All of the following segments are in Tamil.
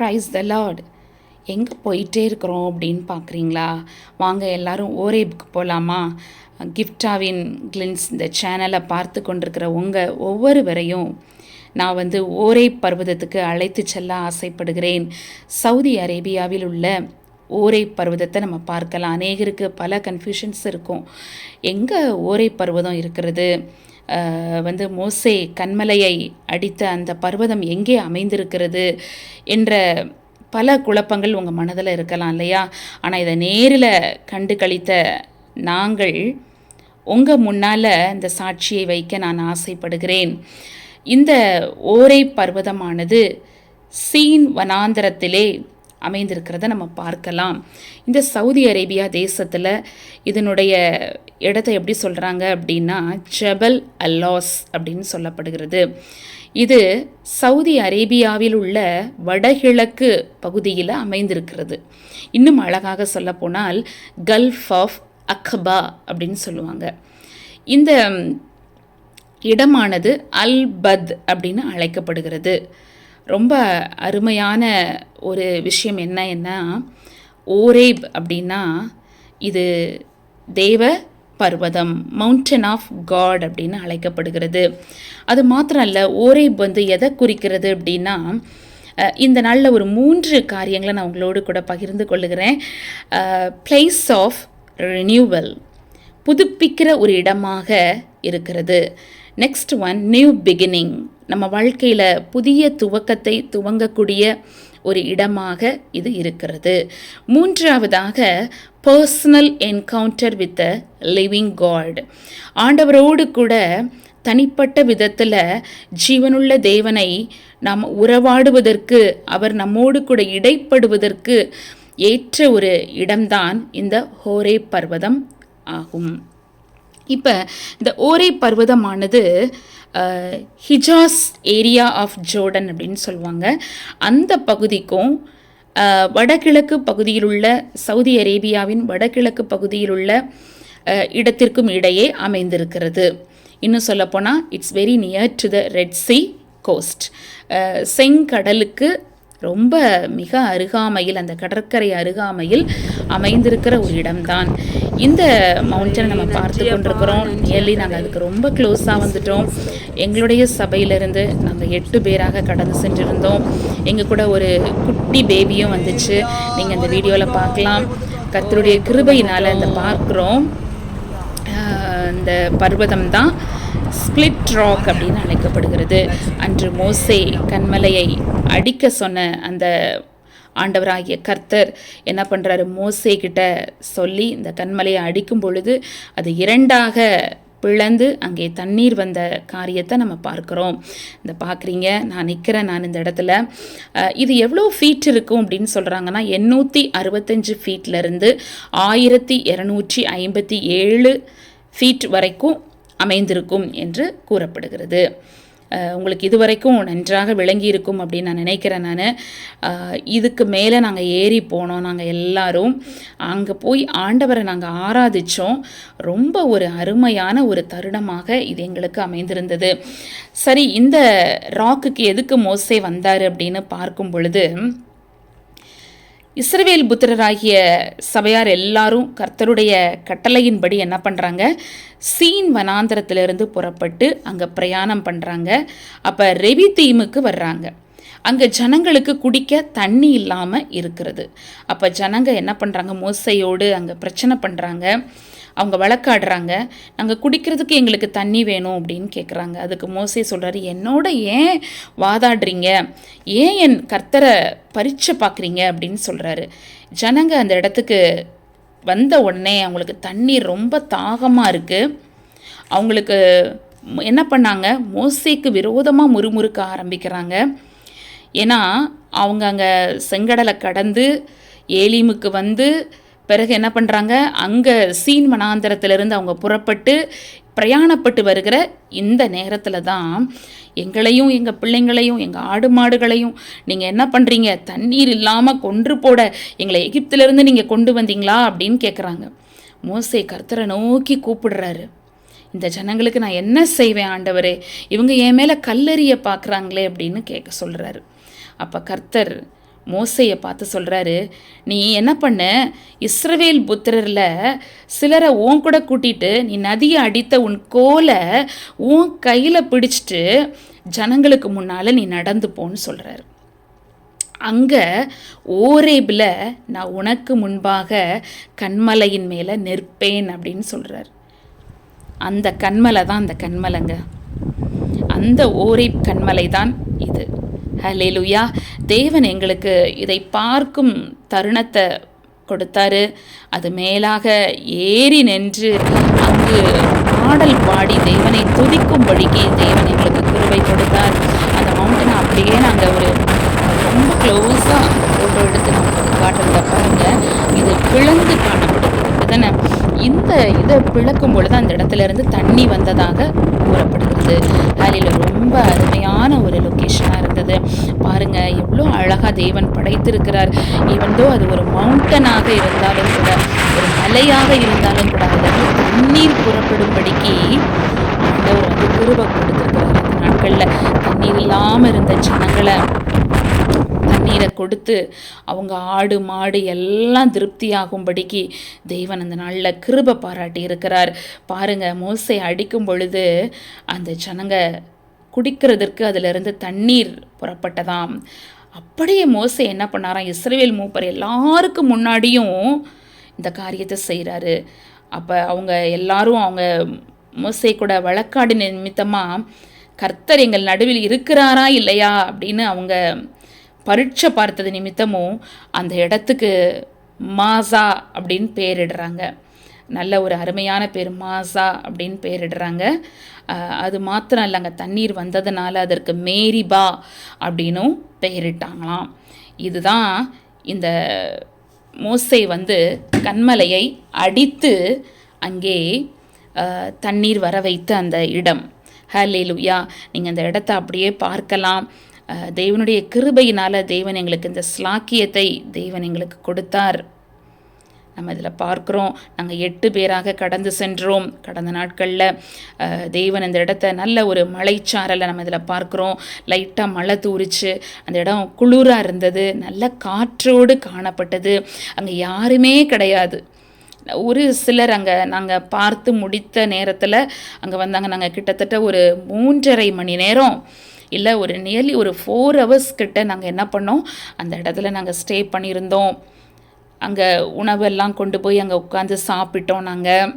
ப்ரைஸ் த லார்ட் எங்கே போயிட்டே இருக்கிறோம் அப்படின்னு பார்க்குறீங்களா? வாங்க எல்லாரும் ஓரேபுக்கு போகலாமா கிஃப்டாவின் கிளின்ஸ் இந்த சேனலை பார்த்து கொண்டிருக்கிற உங்கள் ஒவ்வொருவரையும் நான் வந்து ஓரே பர்வதத்துக்கு அழைத்து செல்ல ஆசைப்படுகிறேன். சவுதி அரேபியாவில் உள்ள ஓரை பர்வதத்தை நம்ம பார்க்கலாம். அநேகருக்கு பல கன்ஃபியூஷன்ஸ் இருக்கும். எங்கே ஓரை பர்வதம் இருக்கிறது? வந்து மோசே கண்மலையை அடித்த அந்த பர்வதம் எங்கே அமைந்திருக்கிறது என்ற பல குழப்பங்கள் உங்கள் மனதில் இருக்கலாம் இல்லையா? ஆனால் இதை நேரில் கண்டு கழித்த நாங்கள் உங்கள் முன்னால் இந்த சாட்சியை வைக்க நான் ஆசைப்படுகிறேன். இந்த ஓரை பர்வதமானது சீன் வனாந்தரத்திலே அமைந்திருக்கிறத நம்ம பார்க்கலாம். இந்த சவுதி அரேபியா தேசத்தில் இதனுடைய இடத்தை எப்படி சொல்கிறாங்க அப்படின்னா ஜபல் அல்லாஸ் அப்படின்னு சொல்லப்படுகிறது. இது சவுதி அரேபியாவில் உள்ள வடகிழக்கு பகுதியில் அமைந்திருக்கிறது. இன்னும் அழகாக சொல்லப்போனால் கல்ஃப் ஆஃப் அக்பா அப்படின்னு சொல்லுவாங்க. இந்த இடமானது அல் பத் அப்படின்னு அழைக்கப்படுகிறது. ரொம்ப அருமையான ஒரு விஷயம் என்னன்னா ஓரேப் அப்படின்னா இது தேவ பர்வதம் மவுண்டன் ஆஃப் காட் அப்படின்னு அழைக்கப்படுகிறது. அது மாத்திரம் அல்ல ஓரேப் வந்து எதை குறிக்கிறது அப்படின்னா இந்த நாளில் ஒரு மூன்று காரியங்களை நான் உங்களோடு கூட பகிர்ந்து கொள்ளுகிறேன். பிளேஸ் ஆஃப் ரினியூவல் புதுப்பிக்கிற ஒரு இடமாக இருக்கிறது. நெக்ஸ்ட் ஒன் நியூ பிகினிங் நம்ம வாழ்க்கையில் புதிய துவக்கத்தை துவங்கக்கூடிய ஒரு இடமாக இது இருக்கிறது. மூன்றாவதாக personal encounter with a living God ஆண்டவரோடு கூட தனிப்பட்ட விதத்தில் ஜீவனுள்ள தேவனை நாம் உறவாடுவதற்கு அவர் நம்மோடு கூட இடைப்படுவதற்கு ஏற்ற ஒரு இடம்தான் இந்த ஹோரே பர்வதம் ஆகும். இப்போ இந்த ஓரே பர்வதமானது ஹிஜாஸ் ஏரியா ஆஃப் ஜோர்டன் அப்படின்னு சொல்லுவாங்க. அந்த பகுதிக்கும் வடகிழக்கு பகுதியில் உள்ள சவுதி அரேபியாவின் வடகிழக்கு பகுதியில் உள்ள இடத்திற்கும் இடையே அமைந்திருக்கிறது. இன்னும் சொல்லப்போனால் it's very near to the Red Sea coast செங்கடலுக்கு ரொம்ப மிக அருகாமையில் அந்த கடற்கரை அருகாமையில் அமைந்திருக்கிற ஒரு இடம்தான். இந்த மவுண்டனை நம்ம பார்த்து கொண்டிருக்கிறோம். நியர்லி நாங்கள் அதுக்கு ரொம்ப க்ளோஸாக வந்துட்டோம். எங்களுடைய சபையிலிருந்து நாங்கள் எட்டு பேராக கடந்து சென்றிருந்தோம். எங்கள் கூட ஒரு குட்டி பேபியும் வந்துச்சு. நீங்கள் இந்த வீடியோவில் பார்க்கலாம். கத்தருடைய கிருபையினால் இந்த பார்க்குறோம். இந்த பர்வதம் தான் ஸ்பிளிட் ராக் அப்படின்னு அழைக்கப்படுகிறது. அன்று மோசே கண்மலையை அடிக்க சொன்ன அந்த ஆண்டவராகிய கர்த்தர் என்ன பண்ணுறாரு மோசே கிட்ட சொல்லி இந்த கண்மலையை அடிக்கும் பொழுது அது இரண்டாக பிளந்து அங்கே தண்ணீர் வந்த காரியத்தை நம்ம பார்க்குறோம். இந்த பார்க்குறீங்க நான் நிற்கிறேன் நான் இந்த இடத்துல. இது எவ்வளோ ஃபீட் இருக்கும் அப்படின்னு சொல்கிறாங்கன்னா எண்ணூற்றி அறுபத்தஞ்சு ஃபீட்லேருந்து ஆயிரத்தி இரநூற்றி ஐம்பத்தி ஏழு ஃபீட் வரைக்கும் அமைந்திருக்கும் என்று கூறப்படுகிறது. உங்களுக்கு இதுவரைக்கும் நன்றாக விளங்கி இருக்கும் அப்படின்னு நான் நினைக்கிறேன் நான். இதுக்கு மேலே நாங்கள் ஏறி போனோம். நாங்கள் எல்லாரும் அங்கே போய் ஆண்டவரை நாங்கள் ஆராதித்தோம் ரொம்ப ஒரு அருமையான ஒரு தருணமாக இது எங்களுக்கு அமைந்திருந்தது. சரி இந்த ராக்குக்கு எதுக்கு மோசே வந்தார் அப்படின்னு பார்க்கும் பொழுது இஸ்ரவேல் புத்திரராகிய சபையார் எல்லாரும் கர்த்தருடைய கட்டளையின்படி என்ன பண்ணுறாங்க சீன் வனாந்திரத்திலிருந்து புறப்பட்டு அங்கே பிரயாணம் பண்ணுறாங்க அப்போ ரெவி தீமுக்கு வர்றாங்க. அங்கே ஜனங்களுக்கு குடிக்க தண்ணி இல்லாமல் இருக்கிறது. அப்போ ஜனங்க என்ன பண்ணுறாங்க மோசையோடு அங்கே பிரச்சனை பண்ணுறாங்க அவங்க வழக்காடுறாங்க. நாங்கள் குடிக்கிறதுக்கு எங்களுக்கு தண்ணி வேணும் அப்படின்னு கேட்குறாங்க அதுக்கு மோசே சொல்கிறாரு என்னோட ஏன் வாதாடுறீங்க? ஏன் என் கர்த்தரை பரீட்சை பார்க்குறீங்க அப்படின்னு சொல்கிறாரு ஜனங்க அந்த இடத்துக்கு வந்த உடனே அவங்களுக்கு தண்ணி ரொம்ப தாகமாக இருக்குது அவங்களுக்கு என்ன பண்ணாங்க? மோசேக்கு விரோதமாக முறுமுறுக்க ஆரம்பிக்கிறாங்க. ஏன்னா அவங்க அங்கே செங்கடலை கடந்து ஏலிமுக்கு வந்து பிறகு என்ன பண்ணுறாங்க அங்கே சீன் மனாந்திரத்திலிருந்து அவங்க புறப்பட்டு பிரயாணப்பட்டு வருகிற இந்த நேரத்தில் தான் எங்களையும் எங்கள் பிள்ளைங்களையும் எங்கள் ஆடு மாடுகளையும் நீங்கள் என்ன பண்ணுறீங்க தண்ணீர் இல்லாமல் கொன்று போட எங்களை எகிப்திலிருந்து நீங்கள் கொண்டு வந்தீங்களா? அப்படின்னு கேட்குறாங்க மோசை கர்த்தரை நோக்கி கூப்பிடுறாரு. இந்த ஜனங்களுக்கு நான் என்ன செய்வேன் ஆண்டவரே? இவங்க என் மேலே கல்லறிய பார்க்குறாங்களே அப்படின்னு கேட்க சொல்கிறாரு அப்போ கர்த்தர் மோசையை பார்த்து சொல்கிறாரு நீ என்ன பண்ண? இஸ்ரவேல் புத்திரரில் சிலரை உன் கூட கூட்டிட்டு நீ நதியை அடித்த உன் கோலை உன் கையில் பிடிச்சிட்டு ஜனங்களுக்கு முன்னால் நீ நடந்து போன்னு சொல்கிறாரு அங்கே ஓரேபில் நான் உனக்கு முன்பாக கண்மலையின் மேலே நிற்பேன் அப்படின்னு சொல்கிறார் அந்த கண்மலை தான் அந்த கண்மலைங்க அந்த ஓரேப் கண்மலை தான் இது. ஹலேலுயா தேவன் எங்களுக்கு இதை பார்க்கும் தருணத்தை கொடுத்தாரு. அது மேலாக ஏறி நின்று அங்கு பாடல் பாடி தேவனை துதிக்கும்படிக்கு தேவன் எங்களுக்கு குருவை கொடுத்தார். அந்த மவுண்டனை அப்படியே நாங்கள் ஒரு ரொம்ப க்ளோஸாக ஃபோட்டோ எடுத்து நமக்கு காட்டுறத பாருங்கள் இது பிளந்து காணப்படுகிறது தானே? இந்த இதை பிளக்கும் பொழுது அந்த இடத்துல இருந்து தண்ணி வந்ததாக கூறப்படுகிறது. அதில் ரொம்ப அருமையான ஒரு லொக்கேஷனாக இருந்தது. பாருங்கள் எவ்வளோ அழகாக தேவன் படைத்திருக்கிறார். ஈவன்தோ அது ஒரு மவுண்டனாக இருந்தாலும் கூட ஒரு மலையாக இருந்தாலும் கூட அதில் தண்ணீர் புறப்படும்படிக்கு ஆண்டவர் வந்து குருவை கொடுத்துருக்கிறார். அந்த நாட்களில் தண்ணீர் இல்லாமல் இருந்த ஜனங்களை தண்ணீரை கொடுத்து அவங்க ஆடு மாடு எல்லாம் திருப்தியாகும்படிக்கு தெய்வன் அந்த நாளில் கிருப பாராட்டி இருக்கிறார் பாருங்கள் மோசை அடிக்கும் பொழுது அந்த ஜனங்க குடிக்கிறதற்கு அதிலிருந்து தண்ணீர் புறப்பட்டதாம். அப்படியே மோசை என்ன பண்ணாராம்? இஸ்ரேல் மூப்பர் எல்லாருக்கும் முன்னாடியும் இந்த காரியத்தை செய்கிறாரு அப்போ அவங்க எல்லாரும் அவங்க மோசை கூட வழக்காடு நிமித்தமாக கர்த்தர் எங்கள் நடுவில் இருக்கிறாரா இல்லையா? அப்படின்னு அவங்க பரீட்சை பார்த்தது நிமித்தமும் அந்த இடத்துக்கு மாசா அப்படின்னு பேரிடுறாங்க. நல்ல ஒரு அருமையான பேர் மாசா அப்படின்னு பேரிடுறாங்க. அது மாத்திரம் இல்லைங்க தண்ணீர் வந்ததுனால அதற்கு மேரிபா அப்படின்னும் பெயரிட்டாங்களாம். இதுதான் இந்த மோசை வந்து கண்மலையை அடித்து அங்கே தண்ணீர் வர வைத்த அந்த இடம். ஹலே லுயா நீங்கள் அந்த இடத்த அப்படியே பார்க்கலாம். தேவனுடைய கிருபையினால் தேவன் எங்களுக்கு இந்த ஸ்லாக்கியத்தை தேவன் எங்களுக்கு கொடுத்தார். நம்ம இதில் பார்க்குறோம். நாங்கள் எட்டு பேராக கடந்து சென்றோம். கடந்த நாட்களில் தேவன் இந்த இடத்த நல்ல ஒரு மலைச்சாரலை நம்ம இதில் பார்க்குறோம். லைட்டாக மழை தூரிச்சு அந்த இடம் குளிராக இருந்தது. நல்ல காற்றோடு காணப்பட்டது. அங்கே யாருமே கிடையாது. ஒரு சிலர் அங்கே நாங்கள் பார்த்து முடித்த நேரத்தில் அங்கே வந்தாங்க. நாங்கள் கிட்டத்தட்ட ஒரு மூன்றரை மணி நேரம் இல்லை ஒரு நியர்லி ஒரு ஃபோர் ஹவர்ஸ் கிட்ட நாங்கள் என்ன பண்ணோம்? அந்த இடத்துல நாங்கள் ஸ்டே பண்ணியிருந்தோம். அங்கே உணவெல்லாம் கொண்டு போய் அங்கே உட்காந்து சாப்பிட்டோம் நாங்கள்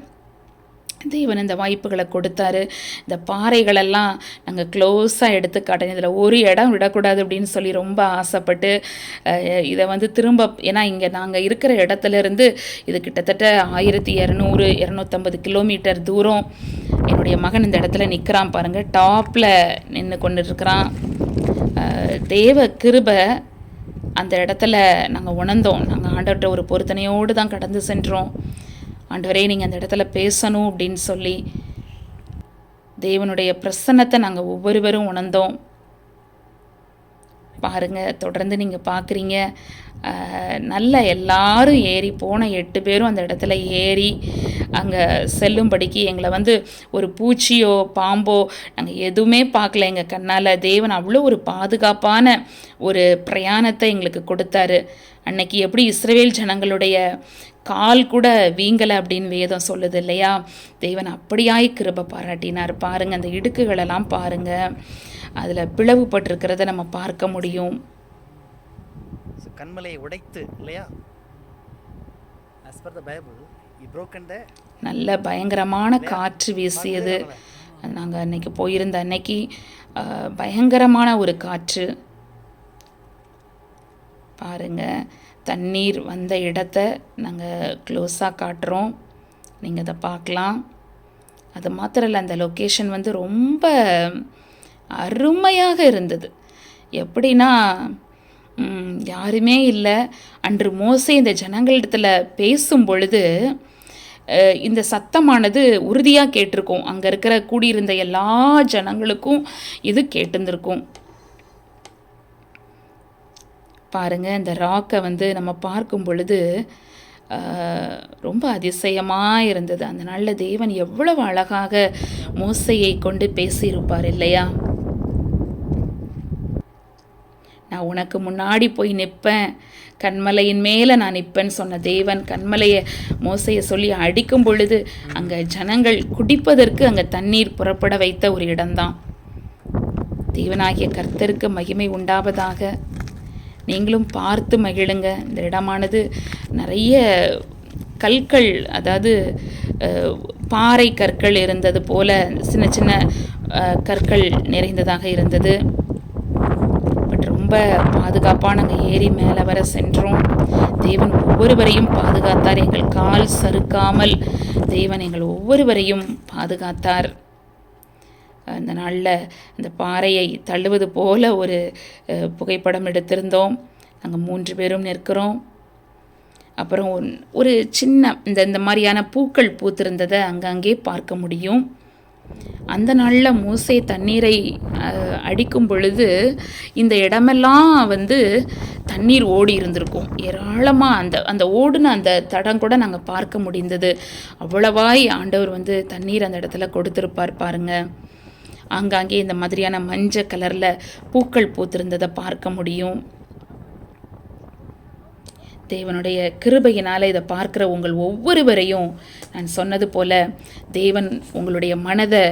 தேவன் இந்த வாய்ப்புகளை கொடுத்தாரு. இந்த பாறைகளெல்லாம் நாங்கள் க்ளோஸாக எடுத்து காட்டணும் இதில் ஒரு இடம் விடக்கூடாது அப்படின்னு சொல்லி ரொம்ப ஆசைப்பட்டு இதை வந்து திரும்ப ஏன்னா இங்கே நாங்கள் இருக்கிற இடத்துலேருந்து இது கிட்டத்தட்ட ஆயிரத்தி இரநூறு இரநூத்தம்பது கிலோமீட்டர் தூரம் என்னுடைய மகன் இந்த இடத்துல நிற்கிறான் பாருங்கள் டாப்பில் நின்று கொண்டு இருக்கிறான் தேவ கிருபை அந்த இடத்துல நாங்கள் உணர்ந்தோம். நாங்கள் ஆண்டவர்கிட்ட ஒரு பொருத்தனையோடு தான் கடந்து சென்றோம். ஆண்டவரே நீங்கள் அந்த இடத்துல பேசணும் அப்படின்னு சொல்லி தேவனுடைய பிரசன்னத்தை நாங்கள் ஒவ்வொருவரும் உணர்ந்தோம். பாருங்கள் தொடர்ந்து நீங்கள் பார்க்குறீங்க நல்ல எல்லாரும் ஏறி போன எட்டு பேரும் அந்த இடத்துல ஏறி அங்கே செல்லும்படிக்கு எங்களை வந்து ஒரு பூச்சியோ பாம்போ நாங்கள் எதுவுமே பார்க்கல. எங்கள் கண்ணால் தேவன் அவ்வளோ ஒரு பாதுகாப்பான ஒரு பிரயாணத்தை எங்களுக்கு கொடுத்தாரு. அன்னைக்கு எப்படி இஸ்ரேல் ஜனங்களுடைய கால் கூட வீங்கலை அப்படின்னு வேதம் சொல்லுது இல்லையா? தேவன் அப்படியாய் கிருப பாராட்டினார். பாருங்கள் அந்த இடுக்குகளெல்லாம் பாருங்கள் அதில் பிளவுபட்டிருக்கிறத நம்ம பார்க்க முடியும். கண்மலையை உடைத்து இல்லையா? நல்ல பயங்கரமான காற்று வீசியது. நாங்கள் அன்னைக்கு போயிருந்த அன்னைக்கு பயங்கரமான ஒரு காற்று. பாருங்க தண்ணீர் வந்த இடத்த நாங்கள் க்ளோஸாக காட்டுறோம். நீங்கள் அதை பார்க்கலாம். அது மாத்திரம் இல்லை அந்த லொக்கேஷன் வந்து ரொம்ப அருமையாக இருந்தது. எப்படின்னா யாருமே இல்லை. அன்று மோசே இந்த ஜனங்களிடத்தில் பேசும் பொழுது இந்த சத்தமானது உறுதியாக கேட்டிருக்கும். அங்கே இருக்கிற கூடியிருந்த எல்லா ஜனங்களுக்கும் இது கேட்டிருந்திருக்கும். பாருங்கள் இந்த ராக்கை வந்து நம்ம பார்க்கும் பொழுது ரொம்ப அதிசயமாக இருந்தது. அந்த நாளில் தேவன் எவ்வளவு அழகாக மோசையை கொண்டு பேசியிருப்பார் இல்லையா? நான் உனக்கு முன்னாடி போய் நிற்பேன். கண்மலையின் மேலே நான் நிற்பேன்னு சொன்ன தேவன் கண்மலையை மோசையை சொல்லி அடிக்கும் பொழுது அங்கே ஜனங்கள் குடிப்பதற்கு அங்கே தண்ணீர் புறப்பட வைத்த ஒரு இடம்தான். தேவனாகிய கர்த்தருக்கு மகிமை உண்டாவதாக. நீங்களும் பார்த்து மகிழுங்க. இந்த இடமானது நிறைய கற்கள் அதாவது பாறை கற்கள் இருந்தது போல சின்ன சின்ன கற்கள் நிறைந்ததாக இருந்தது. ரொம்ப பாதுகாப்பாக நாங்கள் ஏறி மேலே வர சென்றோம். தேவன் ஒவ்வொருவரையும் பாதுகாத்தார். எங்கள் கால் சறுக்காமல் தேவன் எங்கள் ஒவ்வொருவரையும் பாதுகாத்தார். அந்த நாளில் அந்த பாறையை தள்ளுவது போல ஒரு புகைப்படம் எடுத்திருந்தோம். நாங்கள் மூன்று பேரும் நிற்கிறோம். அப்புறம் ஒன்- ஒரு சின்ன இந்த இந்த மாதிரியான பூக்கள் பூத்திருந்ததை அங்கங்கே பார்க்க முடியும். அந்த நாளில் மூசை தண்ணீரை அடிக்கும் பொழுது இந்த இடமெல்லாம் வந்து தண்ணீர் ஓடி இருந்திருக்கும். ஏராளமாக அந்த அந்த ஓடுன அந்த தடம் கூட நாங்கள் பார்க்க முடிந்தது. அவ்வளவாய் ஆண்டவர் வந்து தண்ணீர் அந்த இடத்துல கொடுத்துருப்பார் பாருங்க. ஆங்காங்கே இந்த மாதிரியான மஞ்சள் கலரில் பூக்கள் பூத்திருந்ததை பார்க்க முடியும். தேவனுடைய கிருபையினால் இதை பார்க்குற உங்கள் ஒவ்வொருவரையும் நான் சொன்னது போல் தேவன் உங்களுடைய மனதை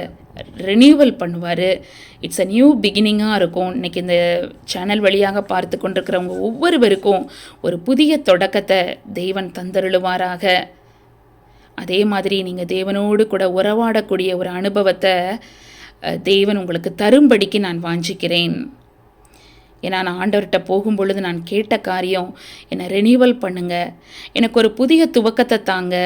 ரெனியூவல் பண்ணுவார். இட்ஸ் அ நியூ பிகினிங்காக இருக்கும். இன்னைக்கு இந்த சேனல் வழியாக பார்த்து கொண்டிருக்கிறவங்க ஒவ்வொருவருக்கும் ஒரு புதிய தொடக்கத்தை தேவன் தந்தருளுவாராக. அதே மாதிரி நீங்கள் தேவனோடு கூட உறவாடக்கூடிய ஒரு அனுபவத்தை தேவன் உங்களுக்கு தரும்படிக்கு நான் வாஞ்சிக்கிறேன். ஏன்னா நான் ஆண்டவர்கிட்ட போகும் பொழுது நான் கேட்ட காரியம் என்னை ரெனியூவல் பண்ணுங்க. எனக்கு ஒரு புதிய துவக்கத்தை தாங்க.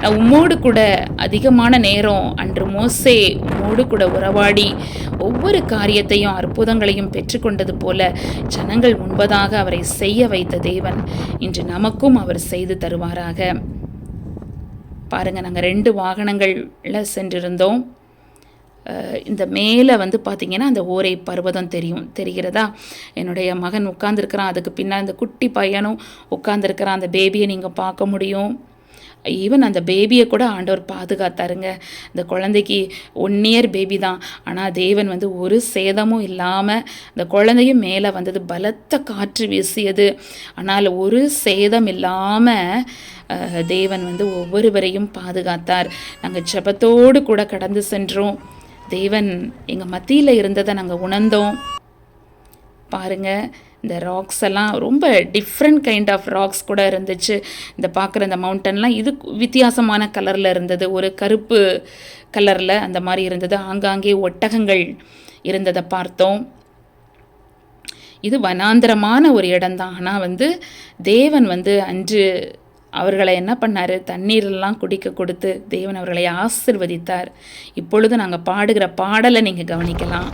நான் உம்மோடு கூட அதிகமான நேரம் அன்று மோசே உம்மோடு கூட உறவாடி ஒவ்வொரு காரியத்தையும் அற்புதங்களையும் பெற்றுக்கொண்டது போல ஜனங்கள் முன்பதாக அவரை செய்ய வைத்த தேவன் இன்று நமக்கும் அவர் செய்து தருவாராக. பாருங்கள் நாங்கள் ரெண்டு வாகனங்களில் சென்றிருந்தோம். இந்த மேலே வந்து பார்த்தீங்கன்னா அந்த ஓரை பர்வதம் தெரியும். தெரிகிறதா? என்னுடைய மகன் உட்காந்துருக்கிறான் அதுக்கு பின்னால் அந்த குட்டி பையனும் உட்காந்துருக்கிறான் அந்த பேபியை நீங்கள் பார்க்க முடியும். ஈவன் அந்த பேபியை கூட ஆண்டவர் பாதுகாத்தாருங்க. இந்த குழந்தைக்கு ஒன் இயர் பேபி தான். ஆனால் தேவன் வந்து ஒரு சேதமும் இல்லாமல் அந்த குழந்தையும் மேலே வந்தது பலத்த காற்று வீசியது. ஆனால் ஒரு சேதம் இல்லாமல் தேவன் வந்து ஒவ்வொருவரையும் பாதுகாத்தார். நாங்கள் ஜபத்தோடு கூட கடந்து சென்றோம். தேவன் எங்கள் மத்தியில் இருந்ததை நாங்கள் உணர்ந்தோம். பாருங்கள் இந்த ராக்ஸ் எல்லாம் ரொம்ப டிஃப்ரெண்ட் கைண்ட் ஆஃப் ராக்ஸ் கூட இருந்துச்சு. இந்த பார்க்குற இந்த மவுண்டன்லாம் இது வித்தியாசமான கலரில் இருந்தது. ஒரு கருப்பு கலரில் அந்த மாதிரி இருந்தது. ஆங்காங்கே ஒட்டகங்கள் இருந்ததை பார்த்தோம். இது வனாந்திரமான ஒரு இடம்தான். ஆனால் வந்து தேவன் வந்து அன்று அவர்களை என்ன பண்ணார்? தண்ணீரெல்லாம் குடிக்க கொடுத்து தேவன் அவர்களை ஆசிர்வதித்தார். இப்பொழுது நாங்கள் பாடுகிற பாடலை நீங்கள் கவனிக்கலாம்.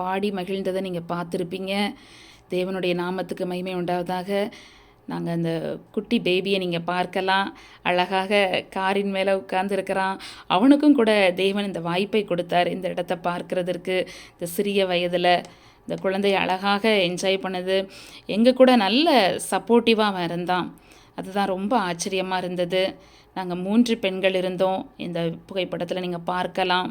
பாடி மகிழ்ந்ததை நீங்கள் பார்த்துருப்பீங்க. தேவனுடைய நாமத்துக்கு மகிமை உண்டாவதாக. நாங்கள் அந்த குட்டி பேபியை நீங்கள் பார்க்கலாம். அழகாக காரின் மேலே உட்கார்ந்துருக்கிறான். அவனுக்கும் கூட தேவன் இந்த வாய்ப்பை கொடுத்தார் இந்த இடத்த பார்க்குறதற்கு. இந்த சிறிய வயதில் இந்த குழந்தை அழகாக என்ஜாய் பண்ணுது. எங்கள் கூட நல்ல சப்போர்ட்டிவாக அவன் இருந்தான். அதுதான் ரொம்ப ஆச்சரியமாக இருந்தது. நாங்கள் மூன்று பெண்கள் இருந்தோம். இந்த புகைப்படத்தில் நீங்கள் பார்க்கலாம்.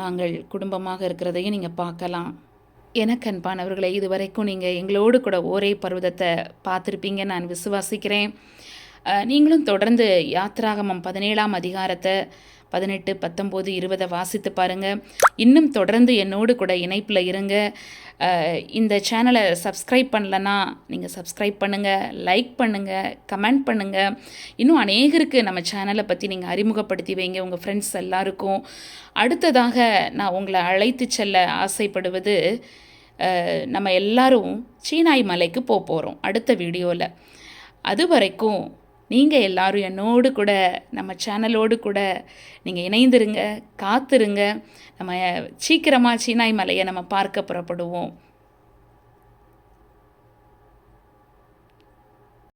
நாங்கள் குடும்பமாக இருக்கிறதையும் நீங்கள் பார்க்கலாம். எனக்கு அன்பானவர்களை இதுவரைக்கும் நீங்கள் எங்களோடு கூட ஒரே பருவதத்தை பார்த்துருப்பீங்க நான் விசுவாசிக்கிறேன். நீங்களும் தொடர்ந்து யாத்ராகமம் பதினேழாம் அதிகாரத்தை பதினெட்டு பத்தொம்போது இருபதை வாசித்து பாருங்கள் இன்னும் தொடர்ந்து என்னோடு கூட இணைப்பில் இருங்க. இந்த சேனலை சப்ஸ்கிரைப் பண்ணலன்னா நீங்கள் சப்ஸ்கிரைப் பண்ணுங்கள் லைக் பண்ணுங்கள் கமெண்ட் பண்ணுங்கள் இன்னும் அநேகருக்கு நம்ம சேனலை பற்றி நீங்கள் அறிமுகப்படுத்தி வைங்க உங்கள் ஃப்ரெண்ட்ஸ் எல்லாருக்கும். அடுத்ததாக நான் உங்களை அழைத்து செல்ல ஆசைப்படுவது நம்ம எல்லாரும் சீனாய் மலைக்கு போக போகிறோம் அடுத்த வீடியோவில் அது வரைக்கும் நீங்கள் எல்லாரும் என்னோடு கூட நம்ம சேனலோடு கூட நீங்கள் இணைந்திருங்க காத்திருங்க. நம்ம சீக்கிரமாக சீனாய் மலையை நம்ம பார்க்க புறப்படுவோம்.